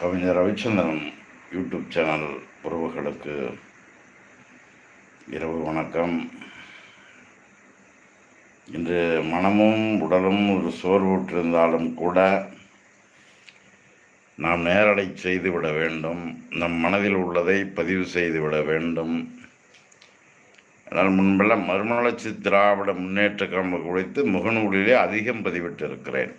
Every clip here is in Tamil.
கவிஞர் ரவிச்சந்திரன் யூடியூப் சேனல் உறவுகளுக்கு இரவு வணக்கம். இன்று மனமும் உடலும் ஒரு சோர்வுற்றிருந்தாலும் கூட நாம் நேரடை செய்துவிட வேண்டும். நம் மனதில் உள்ளதை பதிவு செய்துவிட வேண்டும். ஆனால் முன்பெல்லாம் மறுமலர்ச்சி திராவிட முன்னேற்ற கழகம் குறித்து முகநூலிலே அதிகம் பதிவிட்டிருக்கிறேன்.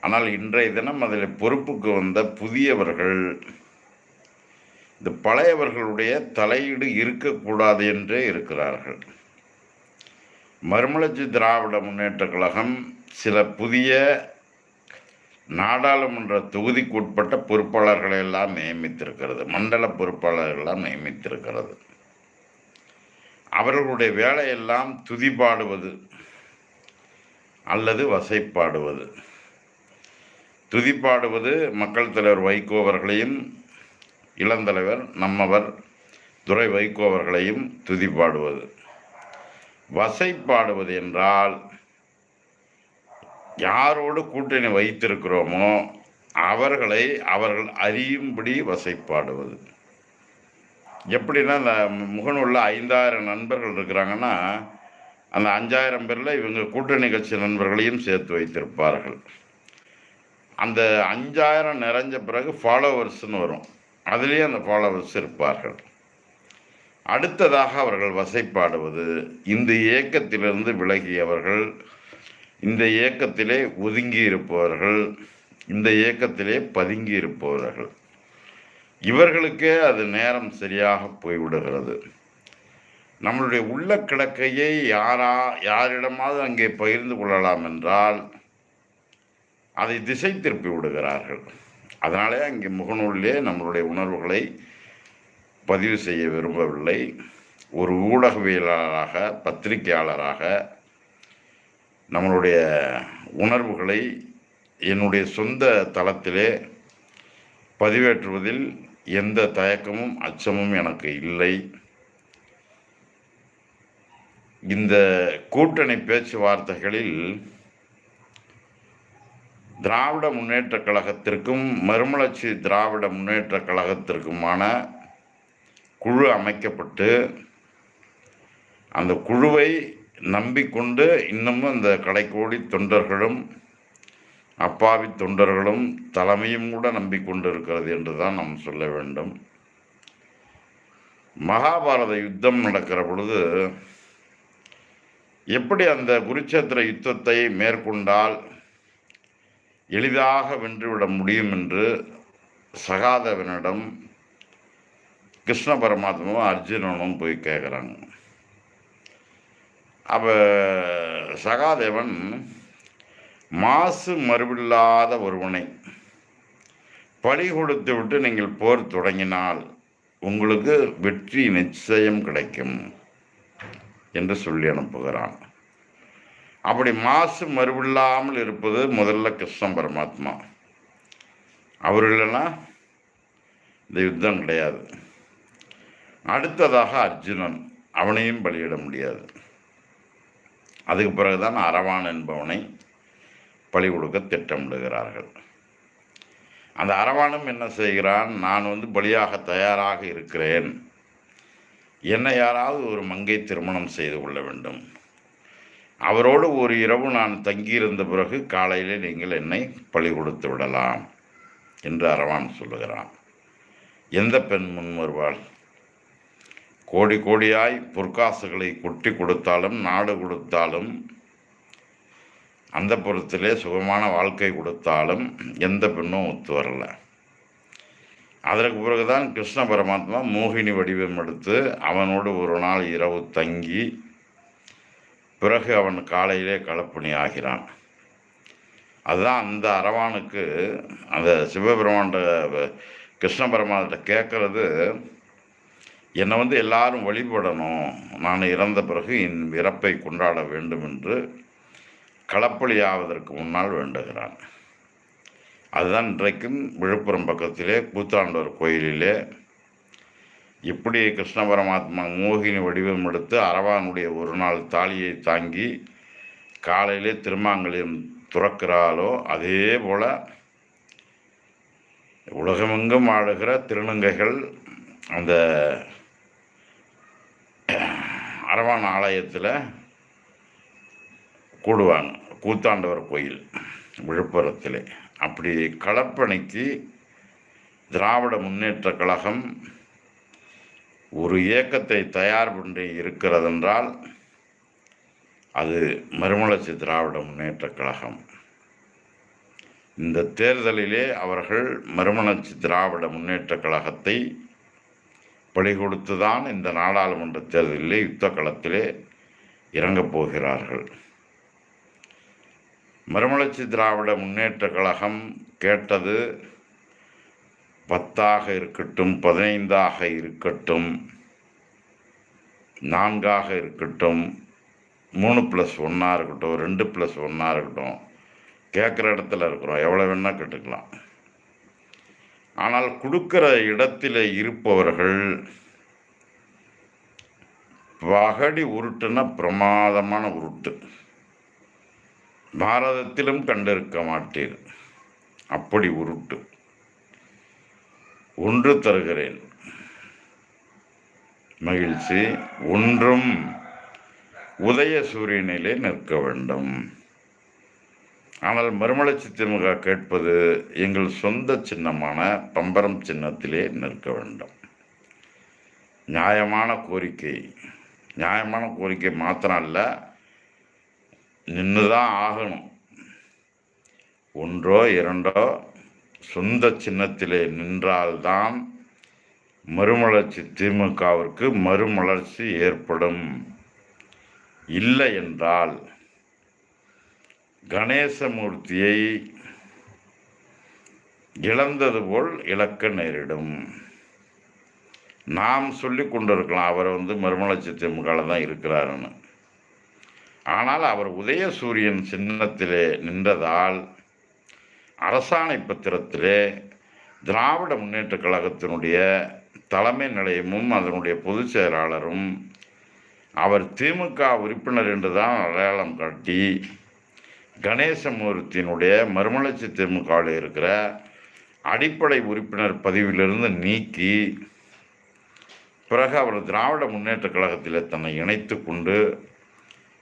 ஆனால் இன்றைய தினம் அதில் பொறுப்புக்கு வந்த புதியவர்கள் இந்த பழையவர்களுடைய தலையீடு இருக்கக்கூடாது என்றே இருக்கிறார்கள். மறுமலர்ச்சி திராவிட முன்னேற்ற கழகம் சில புதிய நாடாளுமன்ற தொகுதிக்குட்பட்ட பொறுப்பாளர்களை எல்லாம் நியமித்திருக்கிறது மண்டல பொறுப்பாளர்களெல்லாம் நியமித்திருக்கிறது. அவர்களுடைய வேலையெல்லாம் துதிப்பாடுவது அல்லது வசைப்பாடுவது. துதிப்பாடுவது மக்கள் தலைவர் வைகோ அவர்களையும் இளந்தலைவர் நம்மவர் துரை வைகோ அவர்களையும் துதிப்பாடுவது. வசைப்பாடுவது என்றால் யாரோடு கூட்டணி வைத்திருக்கிறோமோ அவர்களை அவர்கள் அறியும்படி வசைப்பாடுவது. எப்படின்னா அந்த முகநூலில் ஐந்தாயிரம் நண்பர்கள் இருக்கிறாங்கன்னா அந்த அஞ்சாயிரம் பேரில் இவங்க கூட்டணி கட்சி நண்பர்களையும் சேர்த்து வைத்திருப்பார்கள். அந்த அஞ்சாயிரம் நிறைஞ்ச பிறகு ஃபாலோவர்ஸ்னு வரும். அதுலேயே அந்த ஃபாலோவர்ஸ் இருப்பார்கள். அடுத்ததாக அவர்கள் வசைப்பாடுவது இந்த இயக்கத்திலிருந்து விலகியவர்கள் இந்த இயக்கத்திலே ஒதுங்கி இருப்பவர்கள் இந்த இயக்கத்திலே பதுங்கி இருப்பவர்கள். இவர்களுக்கே அது நேரம் சரியாக போய்விடுகிறது. நம்மளுடைய உள்ள கிடக்கையை யாரா யாரிடமாவது அங்கே பகிர்ந்து கொள்ளலாம் என்றால் அதை திசை திருப்பி விடுகிறார்கள். அதனாலே அங்கே முகநூலிலே நம்மளுடைய உணர்வுகளை பதிவு செய்ய விரும்பவில்லை. ஒரு ஊடகவியலாளராக பத்திரிகையாளராக நம்மளுடைய உணர்வுகளை என்னுடைய சொந்த தளத்திலே பதிவேற்றுவதில் எந்த தயக்கமும் அச்சமும் எனக்கு இல்லை. இந்த கூட்டணி பேச்சுவார்த்தைகளில் திராவிட முன்னேற்ற கழகத்திற்கும் மறுமலர்ச்சி திராவிட முன்னேற்ற கழகத்திற்குமான குழு அமைக்கப்பட்டு அந்த குழுவை நம்பிக்கொண்டு இன்னமும் அந்த கடைக்கோடி தொண்டர்களும் அப்பாவி தொண்டர்களும் தலைமையும் கூட நம்பிக்கொண்டு இருக்கிறது என்று தான் நாம் சொல்ல வேண்டும். மகாபாரத யுத்தம் நடக்கிற பொழுது எப்படி அந்த குருச்சேத்திர யுத்தத்தை மேற்கொண்டால் எளிதாக வென்றுவிட முடியும் என்று சகாதேவனிடம் கிருஷ்ண பரமாத்மாவும் அர்ஜுனனும் போய் கேட்குறாங்க. அப்போ சகாதேவன் மாசு மறுவில்லாத ஒருவனை பழி கொடுத்து விட்டு நீங்கள் போர் தொடங்கினால் உங்களுக்கு வெற்றி நிச்சயம் கிடைக்கும் என்று சொல்லி அனுப்புகிறான். அப்படி மாசு மறுவில்லாமல் இருப்பது முதல்ல கிருஷ்ண பரமாத்மா. அவர் இல்லைன்னா இந்த யுத்தம் கிடையாது. அடுத்ததாக அர்ஜுனன் அவனையும் பலியிட முடியாது. அதுக்கு பிறகுதான் அரவான் என்பவனை பழி கொடுக்க திட்டமிடுகிறார்கள். அந்த அரவானும் என்ன செய்கிறான்? நான் வந்து பலியாக தயாராக இருக்கிறேன். என்னை யாராவது ஒரு மங்கை திருமணம் செய்து கொள்ள வேண்டும். அவரோடு ஒரு இரவு நான் தங்கியிருந்த பிறகு காலையிலே நீங்கள் என்னை பழி கொடுத்து விடலாம் என்று அரவான் சொல்லுகிறான். எந்த பெண் முன் வருவாள்? கோடி கோடியாய் பொற்காசுகளை கொட்டி கொடுத்தாலும் நாடு கொடுத்தாலும் அந்த புறத்திலே சுகமான வாழ்க்கை கொடுத்தாலும் எந்த பெண்ணும் ஒத்து வரல. அதற்கு பிறகுதான் கிருஷ்ண பரமாத்மா மோகினி வடிவம் எடுத்து அவனோடு ஒரு நாள் இரவு தங்கி பிறகு அவன் காலையிலே களப்பணி ஆகிறான். அதுதான் அந்த அரவானுக்கு அந்த சிவபெருமான்கிட்ட கிருஷ்ண பெருமான்கிட்ட கேட்குறது என்னை வந்து எல்லாரும் வழிபடணும். நான் இறந்த பிறகு என் இறப்பை கொண்டாட வேண்டும் என்று களப்பலியாவதற்கு முன்னால் வேண்டுகிறான். அதுதான் இன்றைக்கும் விழுப்புரம் பக்கத்திலே கூத்தாண்டவர் கோயிலிலே இப்படி கிருஷ்ண பரமாத்மா மோகினி வடிவம் எடுத்து அரவானுடைய ஒரு நாள் தாலியை தாங்கி காலையிலே திருமாங்கலியம் துறக்கிறாளோ அதே போல் உலகமெங்கும் ஆளுகிற திருநங்கைகள் அந்த அரவான் ஆலயத்தில் கூடுவாங்க கூத்தாண்டவர் கோயில் விழுப்புரத்தில். அப்படி களப்பணிக்கு திராவிட முன்னேற்ற கழகம் ஒரு இயக்கத்தை தயார் பண்ணி இருக்கிறதென்றால் அது மறுமலர்ச்சி திராவிட முன்னேற்ற கழகம். இந்த தேர்தலிலே அவர்கள் மறுமலர்ச்சி திராவிட முன்னேற்ற கழகத்தை பலி கொடுத்துதான் இந்த நாடாளுமன்ற தேர்தலிலே யுத்த களத்திலே இறங்கப் போகிறார்கள். மறுமலர்ச்சி திராவிட முன்னேற்ற கழகம் கேட்டது பத்தாக இருக்கட்டும் பதினைந்தாக இருக்கட்டும் நான்காக இருக்கட்டும் மூணு ப்ளஸ் ஒன்றா இருக்கட்டும் ரெண்டு ப்ளஸ் ஒன்றா இருக்கட்டும் கேட்குற இடத்துல இருக்கிறோம். எவ்வளோ வேணால் கேட்டுக்கலாம். ஆனால் கொடுக்குற இடத்துல இருப்பவர்கள் பகடி உருட்டுன்னா பிரமாதமான உருட்டு. பாரதத்திலும் கண்டிருக்க மாட்டீர். அப்படி உருட்டு. ஒன்று தருகிறேன். மகிழ்ச்சி. ஒன்றும் உதய சூரியனிலே நிற்க வேண்டும். ஆனால் மறுமலர்ச்சி திமுக கேட்பது எங்கள் சொந்த சின்னமான பம்பரம் சின்னத்திலே நிற்க வேண்டும். நியாயமான கோரிக்கை. நியாயமான கோரிக்கை மாத்திரம் அல்ல நின்று தான் ஆகணும். ஒன்றோ இரண்டோ சொந்த சின்னத்திலே நின்றால்தான் மறுமலர்ச்சி திமுகவிற்கு மறுமலர்ச்சி ஏற்படும். இல்லை என்றால் கணேசமூர்த்தியை இழந்தது போல் இழக்க நேரிடும். நாம் சொல்லி கொண்டிருக்கலாம் அவர் வந்து மறுமலர்ச்சி திமுகவில் தான் இருக்கிறாருன்னு. ஆனால் அவர் உதயசூரியன் சின்னத்திலே நின்றதால் அரசாணை பத்திரத்திலே திராவிட முன்னேற்ற கழகத்தினுடைய தலைமை நிலையமும் அதனுடைய பொதுச் செயலாளரும் அவர் திமுக உறுப்பினர் என்று தான் அடையாளம் காட்டி கணேசமூர்த்தியினுடைய மறுமலர்ச்சி திமுகவில் இருக்கிற அடிப்படை உறுப்பினர் பதிவிலிருந்து நீக்கி பிறகு அவர் திராவிட முன்னேற்ற கழகத்தில் தன்னை இணைத்து கொண்டு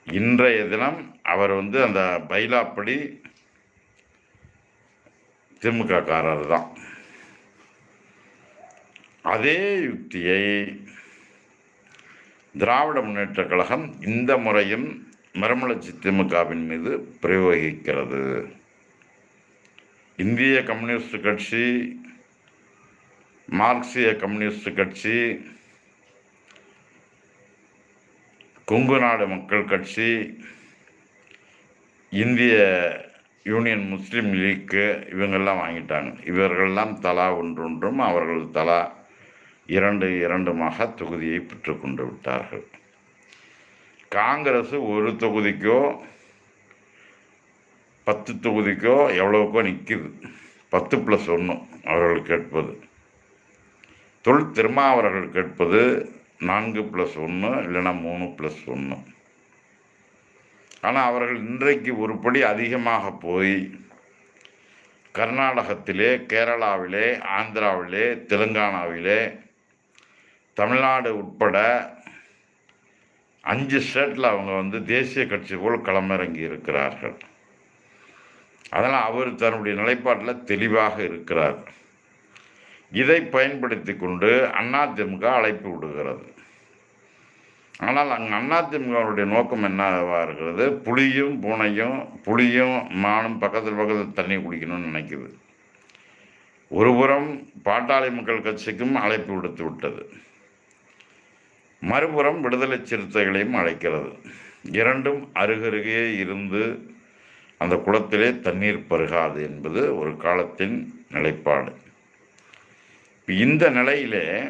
இன்றைய தினம் அவர் வந்து அந்த பைலாப்படி திமுக காரர் தான் அதே யுக்தியை திராவிட முன்னேற்ற கழகம் இந்த முறையும் மறுமலர்ச்சி திமுகவின் மீது பிரயோகிக்கிறது. இந்திய கம்யூனிஸ்ட் கட்சி மார்க்சிய கம்யூனிஸ்ட் கட்சி கொங்கு நாடு மக்கள் கட்சி இந்திய யூனியன் முஸ்லீம் லீக்கு இவங்கெல்லாம் வாங்கிட்டாங்க. இவர்கள்லாம் தலா ஒன்றொன்றும் அவர்கள் தலா இரண்டு இரண்டுமாக தொகுதியை பெற்றுக்கொண்டு விட்டார்கள். காங்கிரஸ் ஒரு தொகுதிக்கோ பத்து தொகுதிக்கோ எவ்வளோக்கோ நிற்கிது பத்து ப்ளஸ் ஒன்று அவர்கள் கேட்பது. தொல் திருமாவர்கள் கேட்பது நான்கு ப்ளஸ் ஒன்று இல்லைன்னா மூணு ப்ளஸ் ஒன்று ஆனால் அவர்கள் இன்றைக்கு ஒரு படி அதிகமாக போய் கர்நாடகத்திலே கேரளாவிலே ஆந்திராவிலே தெலுங்கானாவிலே தமிழ்நாடு உட்பட அஞ்சு ஸ்டேட்டில் அவங்க வந்து தேசிய கட்சி போல் களமிறங்கி இருக்கிறார்கள். அதனால் அவர் தன்னுடைய நிலைப்பாட்டில் தெளிவாக இருக்கிறார். இதை பயன்படுத்தி கொண்டு அதிமுக அழைப்பு விடுகிறது. ஆனால் அங்கே அதிமுகவுடைய நோக்கம் என்னவாக இருக்கிறது? புளியும் பூனையும் புளியும் மானும் பக்கத்தில் பக்கத்தில் தண்ணி குடிக்கணும்னு நினைக்குது. ஒருபுறம் பாட்டாளி மக்கள் கட்சிக்கும் அழைப்பு விடுத்து விட்டது. மறுபுறம் விடுதலை சிறுத்தைகளையும் அழைக்கிறது. இரண்டும் அருகருகே இருந்து அந்த குளத்திலே தண்ணீர் பருகாது என்பது ஒரு காலத்தின் நிலைப்பாடு. இந்த நிலையிலே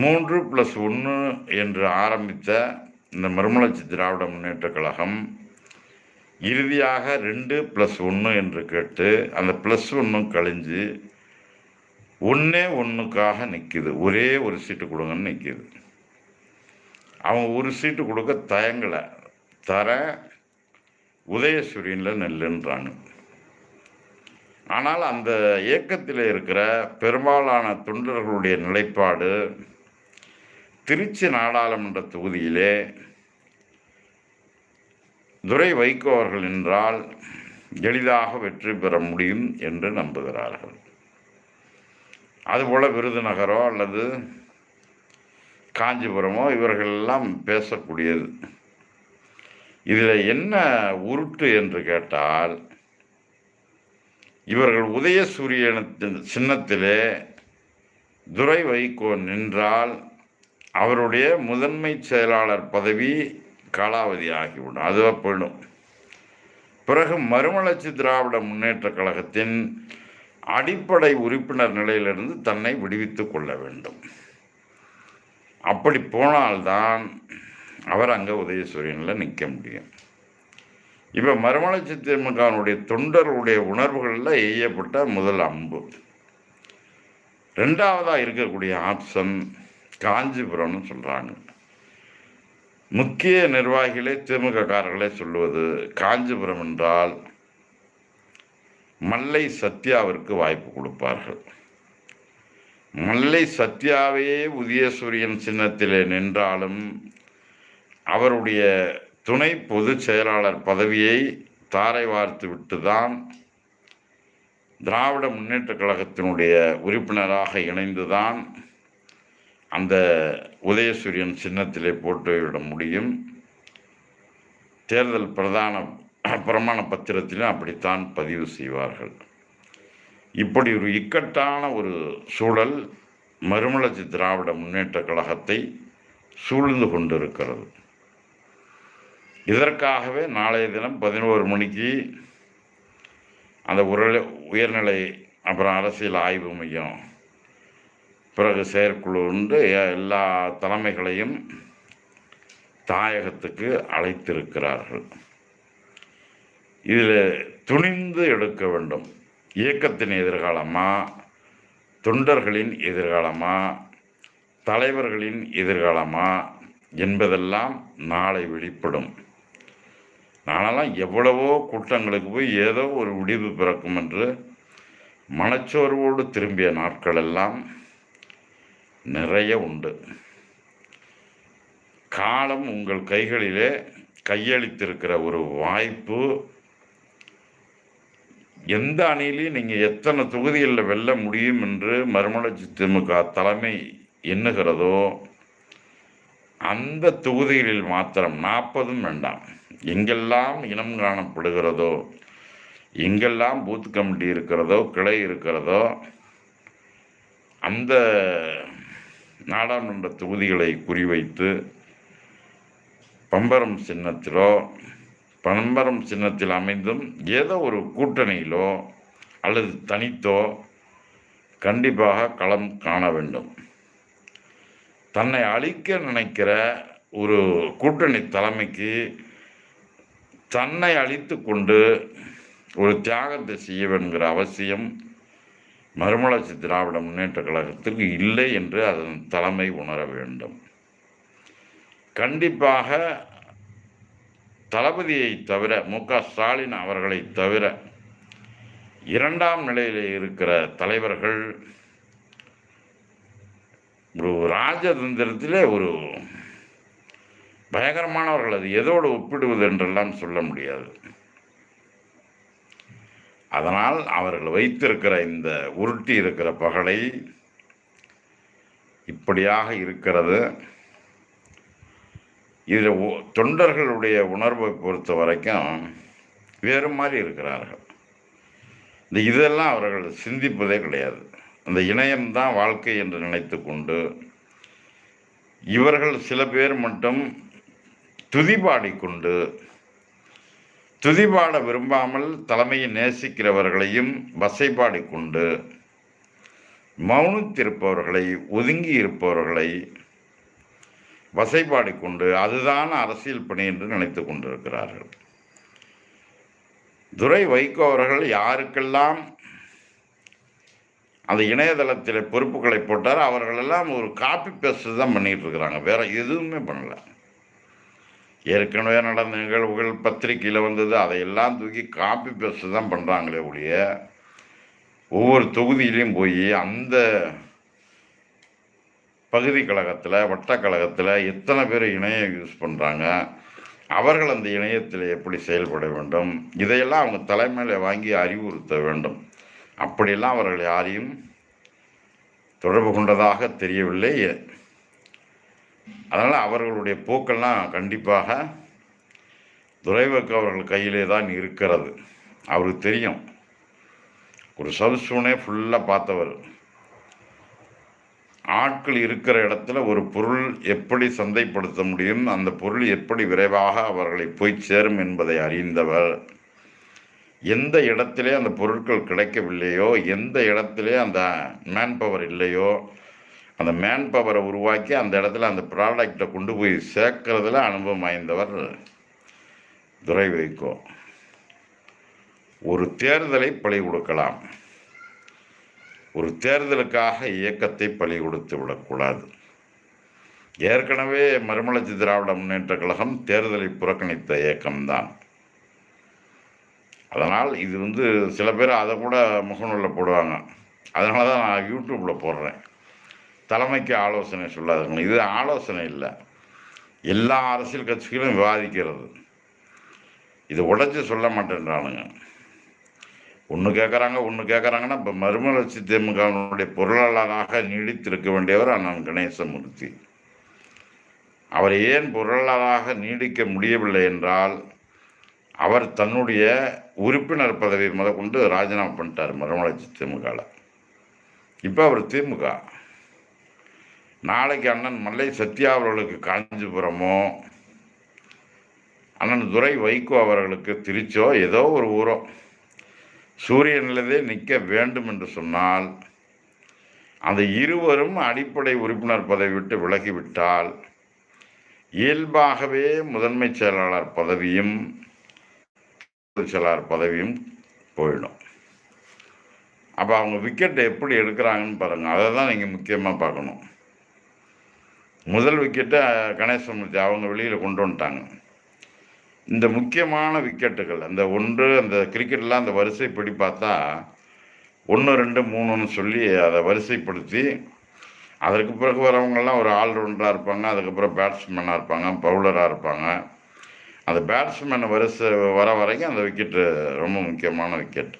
மூன்று ப்ளஸ் ஒன்று என்று ஆரம்பித்த இந்த மறுமலர்ச்சி திராவிட முன்னேற்ற கழகம் இறுதியாக ரெண்டு ப்ளஸ் ஒன்று என்று கேட்டு அந்த ப்ளஸ் ஒன்றும் கழிஞ்சு ஒன்றே ஒன்றுக்காக நிற்கிது ஒரே ஒரு சீட்டு கொடுங்கன்னு நிற்கிது அவங்க ஒரு சீட்டு கொடுக்க தயங்கலை. தர உதயசூரியனில் நெல்லுன்றாங்க ஆனால் அந்த இயக்கத்தில் இருக்கிற பெரும்பாலான தொண்டர்களுடைய நிலைப்பாடு திருச்சி நாடாளுமன்ற தொகுதியிலே துரை வைகோ அவர்கள் என்றால் எளிதாக வெற்றி பெற முடியும் என்று நம்புகிறார்கள். அதுபோல் விருதுநகரோ அல்லது காஞ்சிபுரமோ இவர்கள் எல்லாம் பேசக்கூடியது. இதில் என்ன உருட்டு என்று கேட்டால் இவர்கள் உதயசூரியனத்தின் சின்னத்திலே துரை வைகோ நின்றால் அவருடைய முதன்மை செயலாளர் பதவி காலாவதி ஆகிவிடும். அதுவாக போயிடும் பிறகு மறுமலர்ச்சி திராவிட முன்னேற்ற கழகத்தின் அடிப்படை உறுப்பினர் நிலையிலிருந்து தன்னை விடுவித்து கொள்ள வேண்டும். அப்படி போனால்தான் அவர் அங்கே உதயசூரியனில் நிற்க முடியும். இப்போ மறுமலர்ச்சி திமுகவினுடைய தொண்டர்களுடைய உணர்வுகளில் எய்யப்பட்ட முதல் அம்பு. ரெண்டாவதாக இருக்கக்கூடிய ஆப்ஷன் காஞ்சிபுரம்னு சொல்கிறாங்க முக்கிய நிர்வாகிகளே திமுக காரர்களே சொல்லுவது காஞ்சிபுரம் என்றால் மல்லை சத்யாவிற்கு வாய்ப்பு கொடுப்பார்கள். மல்லை சத்யாவையே உதயசூரியன் சின்னத்திலே நின்றாலும் அவருடைய துணை பொதுச் செயலாளர் பதவியை தாரை வார்த்து விட்டுதான் திராவிட முன்னேற்றக் கழகத்தினுடைய உறுப்பினராக இணைந்துதான் அந்த உதயசூரியன் சின்னத்திலே போட்டுவிட முடியும். தேர்தல் பிரதான பிரமாண பத்திரத்திலும் அப்படித்தான் பதிவு செய்வார்கள். இப்படி ஒரு இக்கட்டான ஒரு சூழல் மறுமலர்ச்சி திராவிட முன்னேற்ற கழகத்தை சூழ்ந்து கொண்டிருக்கிறது. இதற்காகவே நாளைய தினம் பதினோரு மணிக்கு அந்த உர உயர்நிலை அப்புறம் அரசியல் ஆய்வு மையம் பிறகு செயற்குழு உண்டு எல்லா தலைமைகளையும் தாயகத்துக்கு அழைத்திருக்கிறார்கள். இதில் துணிந்து எடுக்க வேண்டும். இயக்கத்தின் எதிர்காலமா? தொண்டர்களின் எதிர்காலமா? தலைவர்களின் எதிர்காலமா? என்பதெல்லாம் நாளை வெளிப்படும். நானெல்லாம் எவ்வளவோ கூட்டங்களுக்கு போய் ஏதோ ஒரு விடிவு பிறக்கும் என்று மனச்சோர்வோடு திரும்பிய நாட்கள் எல்லாம் நிறைய உண்டு. காலம் உங்கள் கைகளிலே கையளித்திருக்கிற ஒரு வாய்ப்பு. எந்த அணியிலையும் நீங்கள் எத்தனை தொகுதிகளில் வெல்ல முடியும் என்று மறுமலர்ச்சி திமுக தலைமை எண்ணுகிறதோ அந்த தொகுதிகளில் மாத்திரம் நாற்பதும் வேண்டாம். எங்கெல்லாம் இனம் காணப்படுகிறதோ எங்கெல்லாம் பூத் கமிட்டி இருக்கிறதோ கிளை இருக்கிறதோ அந்த நாடாளுமன்ற தொகுதிகளை குறிவைத்து பம்பரம் சின்னத்திலோ பம்பரம் சின்னத்தில் அமைந்தும் ஏதோ ஒரு கூட்டணியிலோ அல்லது தனித்தோ கண்டிப்பாக களம் காண வேண்டும். தன்னை அழிக்க நினைக்கிற ஒரு கூட்டணி தலைமைக்கு தன்னை அழித்து கொண்டு ஒரு தியாகத்தை செய்ய வேண்டுங்கிற அவசியம் மறுமலர்ச்சி திராவிட முன்னேற்ற கழகத்திற்கு இல்லை என்று அதன் தலைமை உணர வேண்டும். கண்டிப்பாக தளபதியை தவிர மு. க. ஸ்டாலின் அவர்களை தவிர இரண்டாம் நிலையில் இருக்கிற தலைவர்கள் ஒரு ராஜதந்திரத்திலே ஒரு பயங்கரமானவர்கள். அது எதோடு ஒப்பிடுவது என்றெல்லாம் சொல்ல முடியாது. அதனால் அவர்கள் வைத்திருக்கிற இந்த உருட்டி இருக்கிற பகலை இப்படியாக இருக்கிறது. இதில் தொண்டர்களுடைய உணர்வை பொறுத்த வரைக்கும் வேறு மாதிரி இருக்கிறார்கள். இந்த இதெல்லாம் அவர்கள் சிந்திப்பதே கிடையாது. அந்த இணையம்தான் வாழ்க்கை என்று நினைத்து கொண்டு இவர்கள் சில பேர் மட்டும் துதிபாடிக்கொண்டு துதிபாட விரும்பாமல் தலைமையை நேசிக்கிறவர்களையும் வசைபாடிக்கொண்டு மௌனித்திருப்பவர்களை ஒதுங்கி இருப்பவர்களை வசைபாடிக்கொண்டு அதுதான் அரசியல் பணி என்று நினைத்து கொண்டிருக்கிறார்கள். துரை வைகோ அவர்கள் யாருக்கெல்லாம் அந்த இணையதளத்தில் பொறுப்புகளை போட்டார் அவர்களெல்லாம் ஒரு காப்பி பேஸ்ட் தான் பண்ணிகிட்டு இருக்கிறாங்க. வேறு எதுவுமே பண்ணலை. ஏற்கனவே நடந்த நிகழ்வுகள் பத்திரிக்கையில் வந்தது அதையெல்லாம் தூக்கி காப்பி பேஸ்ட் தான் பண்ணுறாங்களே ஒழிய ஒவ்வொரு தொகுதியிலையும் போய் அந்த பகுதி கழகத்தில் வட்ட கழகத்தில் எத்தனை பேர் இணையம் யூஸ் பண்ணுறாங்க அவர்கள் அந்த இணையத்தில் எப்படி செயல்பட வேண்டும் இதையெல்லாம் அவங்க தலைமையில் வாங்கி அறிவுறுத்த வேண்டும். அப்படியெல்லாம் அவர்கள் யாரையும் தொடர்பு கொண்டதாக தெரியவில்லை. அதனால் அவர்களுடைய போக்கெல்லாம் கண்டிப்பாக துரைவக்கு அவர்கள் கையிலே தான் இருக்கிறது. அவருக்கு தெரியும். ஒரு சவுசூனே ஃபுல்லாக பார்த்தவர். ஆட்கள் இருக்கிற இடத்துல ஒரு பொருள் எப்படி சந்தைப்படுத்த முடியும் அந்த பொருள் எப்படி விரைவாக அவர்களை போய் சேரும் என்பதை அறிந்தவர். எந்த இடத்திலே அந்த பொருட்கள் கிடைக்கவில்லையோ எந்த இடத்திலே அந்த மேன் பவர் இல்லையோ அந்த மேன் பவரை உருவாக்கி அந்த இடத்துல அந்த ப்ராடக்டை கொண்டு போய் சேர்க்கறதுல அனுபவம் வாய்ந்தவர் துரை வைகோ. ஒரு தேர்தலை பழி கொடுக்கலாம். ஒரு தேர்தலுக்காக இயக்கத்தை பழி கொடுத்து விடக்கூடாது. ஏற்கனவே மறுமலர்ச்சி திராவிட முன்னேற்ற கழகம் தேர்தலை புறக்கணித்த இயக்கம்தான். அதனால் இது வந்து சில பேர் அதை கூட முகநூலில் போடுவாங்க. அதனால தான் நான் யூடியூப்பில் போடுறேன். தலைமைக்கு ஆலோசனை சொல்லாதுங்க இது ஆலோசனை இல்லை. எல்லா அரசியல் கட்சிகளும் விவாதிக்கிறது. இது உடைச்சு சொல்ல மாட்டேன்றானுங்க. ஒன்று கேட்குறாங்க ஒன்று கேட்குறாங்கன்னா இப்போ மறுமலர்ச்சி திமுகவினுடைய பொருளாளராக நீடித்திருக்க வேண்டியவர் அண்ணன் கணேசமூர்த்தி. அவர் ஏன் பொருளாளராக நீடிக்க முடியவில்லை என்றால் அவர் தன்னுடைய உறுப்பினர் பதவி முதற்கொண்டு ராஜினாமா பண்ணிட்டார் மறுமலர்ச்சி திமுகவில் இப்போ அவர் திமுக. நாளைக்கு அண்ணன் மல்லை சத்யா அவர்களுக்கு காஞ்சிபுரமோ அண்ணன் துரை வைகோ அவர்களுக்கு திருச்சோ ஏதோ ஒரு ஊரோ. சூரியனிலதே நிற்க வேண்டும் என்று சொன்னால் அந்த இருவரும் அடிப்படை உறுப்பினர் பதவி விட்டு விலகிவிட்டால் இயல்பாகவே முதன்மை செயலாளர் பதவியும் செயலாளர் பதவியும் போயிடும். அப்போ அவங்க விக்கெட்டை எப்படி எடுக்கிறாங்கன்னு பாருங்கள் அதை தான் நீங்கள் முக்கியமாக பார்க்கணும். முதல் விக்கெட்டை கணேசமூர்த்தி அவங்க வெளியில் கொண்டு வந்துட்டாங்க. இந்த முக்கியமான விக்கெட்டுகள் அந்த ஒன்று அந்த கிரிக்கெட்லாம் அந்த வரிசைப்படி பார்த்தா ஒன்று ரெண்டு மூணுன்னு சொல்லி அதை வரிசைப்படுத்தி அதற்கு பிறகு வரவங்கெல்லாம் ஒரு ஆல்ரவுண்டராக இருப்பாங்க அதுக்கப்புறம் பேட்ஸ்மேனாக இருப்பாங்க பவுலராக இருப்பாங்க. அந்த பேட்ஸ்மேன் வரிசை வர வரைக்கும் அந்த விக்கெட்டு ரொம்ப முக்கியமான விக்கெட்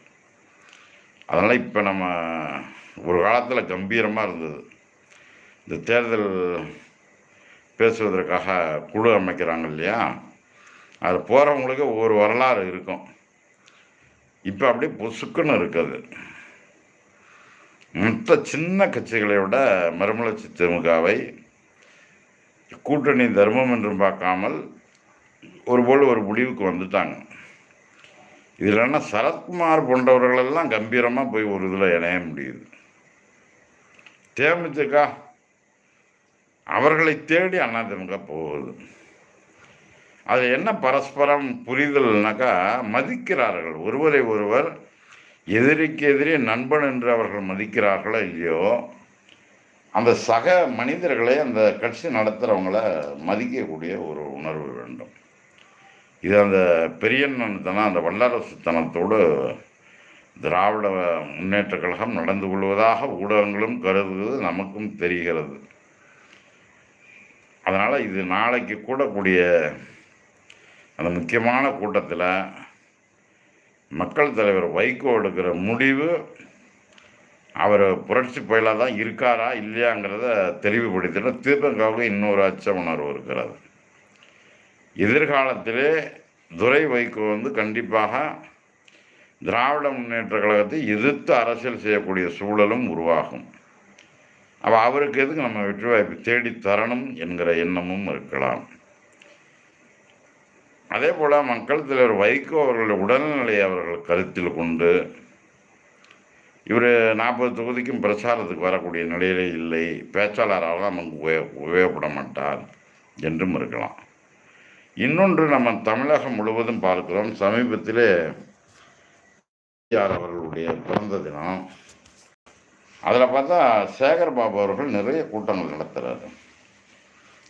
அதனால் இப்போ நம்ம ஒரு காலத்தில் கம்பீரமாக இருந்தது. இந்த தேர்தல் பேசுவதற்காக குழு அமைக்கிறாங்க இல்லையா? அது போகிறவங்களுக்கு ஒவ்வொரு வரலாறு இருக்கும். இப்போ அப்படியே பொசுக்குன்னு இருக்குது. மற்ற சின்ன கட்சிகளை விட மறுமலர்ச்சி திமுகவை கூட்டணி தர்மம் என்றும் பார்க்காமல் ஒருபோல் ஒரு முடிவுக்கு வந்துட்டாங்க. இதில் என்ன சரத்குமார் போன்றவர்களெல்லாம் கம்பீரமாக போய் ஒரு இதில் இணைய முடியுது. தேமுதிக அவர்களை தேடி அண்ணாதிமுக போகுது. அது என்ன பரஸ்பரம் புரிதல்னாக்கா மதிக்கிறார்கள். ஒருவரை ஒருவர் எதிரிக்கு எதிரே நண்பன் என்று அவர்கள் மதிக்கிறார்களோ இல்லையோ அந்த சக மனிதர்களை அந்த கட்சி நடத்துகிறவங்கள மதிக்கக்கூடிய ஒரு உணர்வு வேண்டும். இது அந்த பெரியண்ணத்தனம் அந்த வல்லரசுத்தனத்தோடு திராவிட முன்னேற்ற கழகம் நடந்து கொள்வதாக ஊடகங்களும் கருதுவது நமக்கும் தெரிகிறது. அதனால் இது நாளைக்கு கூடக்கூடிய அந்த முக்கியமான கூட்டத்தில் மக்கள் தலைவர் வைகோ எடுக்கிற முடிவு அவர் புரட்சி புயலாக தான் இருக்காரா இல்லையாங்கிறத தெளிவுபடுத்தினா திமுகவுக்கு இன்னொரு அச்ச உணர்வு இருக்கிறது. எதிர்காலத்திலே துரை வைகோ வந்து கண்டிப்பாக திராவிட முன்னேற்ற கழகத்தை எதிர்த்து அரசியல் செய்யக்கூடிய சூழலும் உருவாகும். அப்போ அவருக்கு எதுக்கு நம்ம வெற்றி வாய்ப்பு தேடி தரணும் என்கிற எண்ணமும் இருக்கலாம். அதே போல் மக்கள் தலைவர் வைகோ அவர்களுடைய உடல்நிலையை அவர்கள் கருத்தில் கொண்டு இவர் நாற்பது தொகுதிக்கும் பிரச்சாரத்துக்கு வரக்கூடிய நிலையிலே இல்லை. பேச்சாளராக நமக்கு உபயோ உபயோகப்பட மாட்டார் என்றும் இருக்கலாம். இன்னொன்று நம்ம தமிழகம் முழுவதும் பார்க்கிறோம் சமீபத்திலே அவர்களுடைய பிறந்த தினம். அதில் பார்த்தா சேகர் பாபு அவர்கள் நிறைய கூட்டங்கள் நடத்துகிறாரு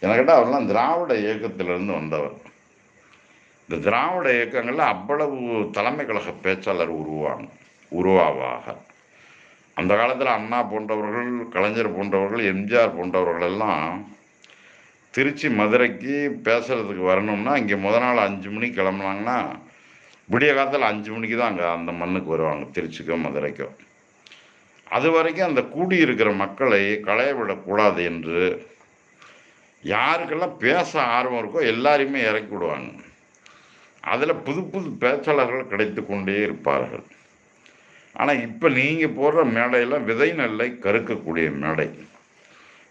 எனக்கிட்ட அவர்லாம் திராவிட இயக்கத்திலிருந்து வந்தவர். இந்த திராவிட இயக்கங்களில் அவ்வளவு தலைமை கழக பேச்சாளர் உருவாங்க உருவாவாக. அந்த காலத்தில் அண்ணா போன்றவர்கள் கலைஞர் போன்றவர்கள் எம்ஜிஆர் போன்றவர்கள் எல்லாம் திருச்சி மதுரைக்கு பேசுகிறதுக்கு வரணும்னா இங்கே முத நாள் அஞ்சு மணிக்கு கிளம்புனாங்கன்னா விடிய காலத்தில் அஞ்சு மணிக்கு தான் அங்கே அந்த மண்ணுக்கு வருவாங்க திருச்சிக்கோ மதுரைக்கோ. அது வரைக்கும் அந்த கூடியிருக்கிற மக்களை களைய விடக்கூடாது என்று யாருக்கெல்லாம் பேச ஆர்வம் இருக்கோ எல்லாரையுமே இறக்கி விடுவாங்க. அதில் புது புது பேச்சாளர்கள் கிடைத்து கொண்டே இருப்பார்கள். ஆனால் இப்போ நீங்கள் போடுற மேடையில் விதை நெல்லை கருக்கக்கூடிய மேடை.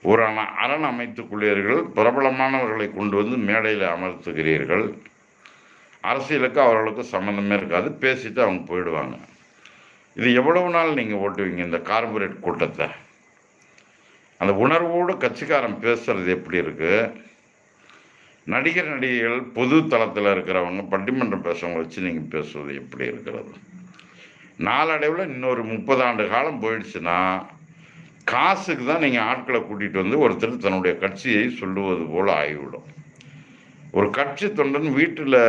ஒரு அண அரண் அமைத்துக்குள்ளீர்கள் பிரபலமானவர்களை கொண்டு வந்து மேடையில் அமர்த்துகிறீர்கள். அரசியலுக்கு அவர்களுக்கு சம்மந்தமே இருக்காது பேசிட்டு அவங்க போயிடுவாங்க. இது எவ்வளவு நாள் நீங்கள் ஓட்டுவீங்க இந்த கார்பரேட் கூட்டத்தை? அந்த உணர்வோடு கட்சிக்காரன் பேசுறது எப்படி இருக்குது நடிகர் நடிகைகள் பொது தளத்தில் இருக்கிறவங்க பட்டிமன்றம் பேசுறவங்க வச்சு நீங்கள் பேசுவது எப்படி இருக்கிறது? நாளடைவில் இன்னொரு முப்பது ஆண்டு காலம் போயிடுச்சுன்னா காசுக்கு தான் நீங்கள் ஆட்களை கூட்டிகிட்டு வந்து ஒருத்தர் தன்னுடைய கட்சியை சொல்லுவது போல் ஆகிவிடும். ஒரு கட்சி தொண்டன் வீட்டில்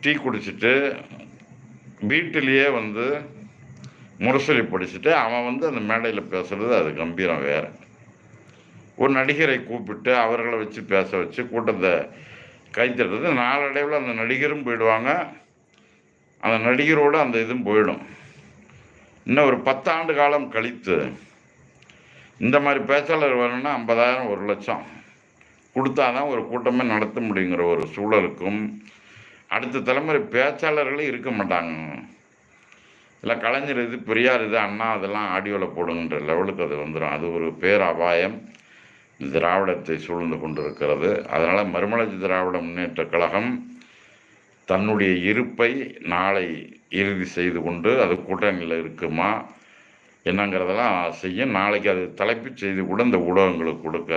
டீ குடிச்சிட்டு வீட்டிலேயே வந்து முரசொலி படிச்சுட்டு அவன் வந்து அந்த மேடையில் பேசுகிறது அது கம்பீரம் வேறு. ஒரு நடிகரை கூப்பிட்டு அவர்களை வச்சு பேச வச்சு கூட்டத்தை கைத்தட்டுறது நாளடைவில் அந்த நடிகரும் போயிடுவாங்க. அந்த நடிகரோடு அந்த இதுவும் போயிடும். இன்னும் ஒரு பத்தாண்டு காலம் கழித்து இந்த மாதிரி பேச்சாளர் வரணும்னா ஐம்பதாயிரம் ஒரு லட்சம் கொடுத்தா தான் ஒரு கூட்டமே நடத்த முடியுங்கிற ஒரு சூழலுக்கும் அடுத்த தலைமுறை பேச்சாளர்களும் இருக்க மாட்டாங்க. இல்லை கலைஞர் இது பெரியார் இது அண்ணா அதெல்லாம் ஆடியோவில் போடுங்கன்ற லெவலுக்கு அது வந்துடும் அது ஒரு பேரபாயம். திராவிடத்தை சூழ்ந்து கொண்டிருக்கிறது. அதனால் மறுமலர்ச்சி திராவிட முன்னேற்ற கழகம் தன்னுடைய இருப்பை நாளை இறுதி செய்து கொண்டு அது கூட்டணியில் இருக்குமா என்னங்கிறதெல்லாம் செய்யும் நாளைக்கு அது தலைப்பு செய்தி கூட இந்த ஊடகங்களுக்கு கொடுக்க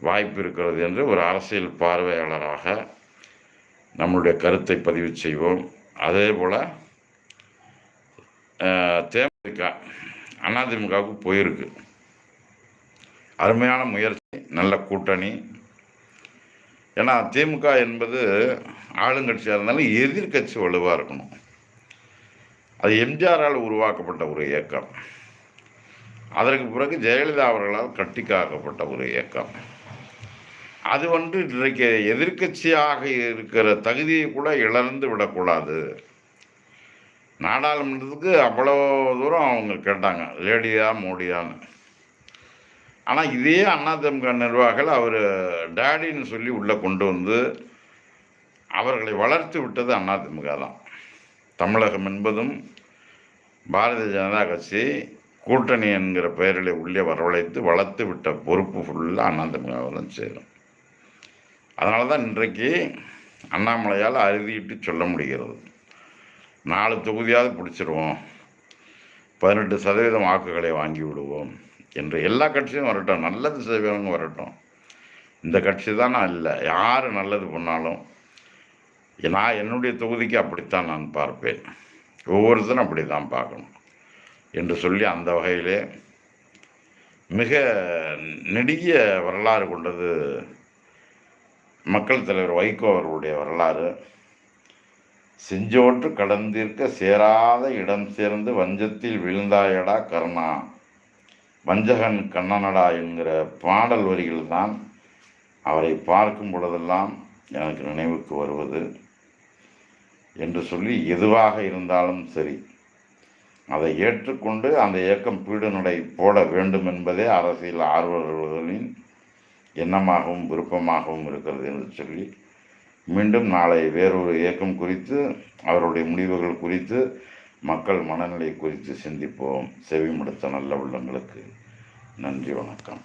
வாய்ப்பு இருக்கிறது என்று ஒரு அரசியல் பார்வையாளராக நம்முடைய கருத்தை பதிவு செய்வோம். அதே போல் தேமுதிக அதிமுகவுக்கு போயிருக்கு. அருமையான முயற்சி நல்ல கூட்டணி. ஏன்னா திமுக என்பது ஆளுங்கட்சியாக இருந்தாலும் எதிர்கட்சி வலுவாக இருக்கணும். அது எம்ஜிஆரால் உருவாக்கப்பட்ட ஒரு இயக்கம். அதற்கு பிறகு ஜெயலலிதா அவர்களால் கட்டிக்காக்கப்பட்ட ஒரு இயக்கம். அது வந்து இன்றைக்கு எதிர்க்கட்சியாக இருக்கிற தகுதியை கூட இழந்து விடக்கூடாது. நாடாளுமன்றத்துக்கு அவ்வளோ தூரம் அவங்க கேட்டாங்க லேடியா மோடியான்னு. ஆனால் இதே அதிமுக நிர்வாகிகள் அவர் டேடின்னு சொல்லி உள்ளே கொண்டு வந்து அவர்களை வளர்த்து விட்டது அதிமுக தான். தமிழகம் என்பதும் பாரதிய ஜனதா கட்சி கூட்டணி என்கிற பெயரில் உள்ளே வரவழைத்து வளர்த்து விட்ட பொறுப்பு ஃபுல்லாக அதிமுகவை தான் சேரும். அதனால தான் இன்றைக்கு அண்ணாமலையால் அறுதிட்டு சொல்ல முடிகிறது. நாலு தொகுதியாவது பிடிச்சிருவோம். பதினெட்டு சதவீதம் வாக்குகளை வாங்கி விடுவோம் என்று எல்லா கட்சியும் வரட்டும். நல்லது செய்வங்க வரட்டும். இந்த கட்சி தான் நான் இல்லை. யார் நல்லது பண்ணாலும் நான் என்னுடைய தொகுதிக்கு அப்படித்தான் நான் பார்ப்பேன். ஒவ்வொருத்தரும் அப்படி தான் பார்க்கணும் என்று சொல்லி அந்த வகையிலே மிக நெடிய வரலாறு கொண்டது மக்கள் தலைவர் வைகோ அவர்களுடைய வரலாறு செஞ்சோற்று கடந்திருக்க சேராத இடம் சேர்ந்து வஞ்சத்தில் விழுந்தாயடா கருணா. வஞ்சகன் கண்ணனடா என்கிற பாடல் வரிகள் தான் அவரை பார்க்கும் பொழுதெல்லாம் எனக்கு நினைவுக்கு வருவது. என்று சொல்லி எதுவாக இருந்தாலும் சரி அதை ஏற்றுக்கொண்டு அந்த இயக்கம் பீடுநடை போட வேண்டும் என்பதே அரசியல் ஆர்வலர்களின் எண்ணமாகவும் விருப்பமாகவும் இருக்கிறது என்று சொல்லி மீண்டும் நாளை வேறொரு இயக்கம் குறித்து அவருடைய முடிவுகள் குறித்து மக்கள் மனநிலை குறித்து சிந்திப்போம். செவிமடுத்த நல்ல உள்ளங்களுக்கு நன்றி வணக்கம்.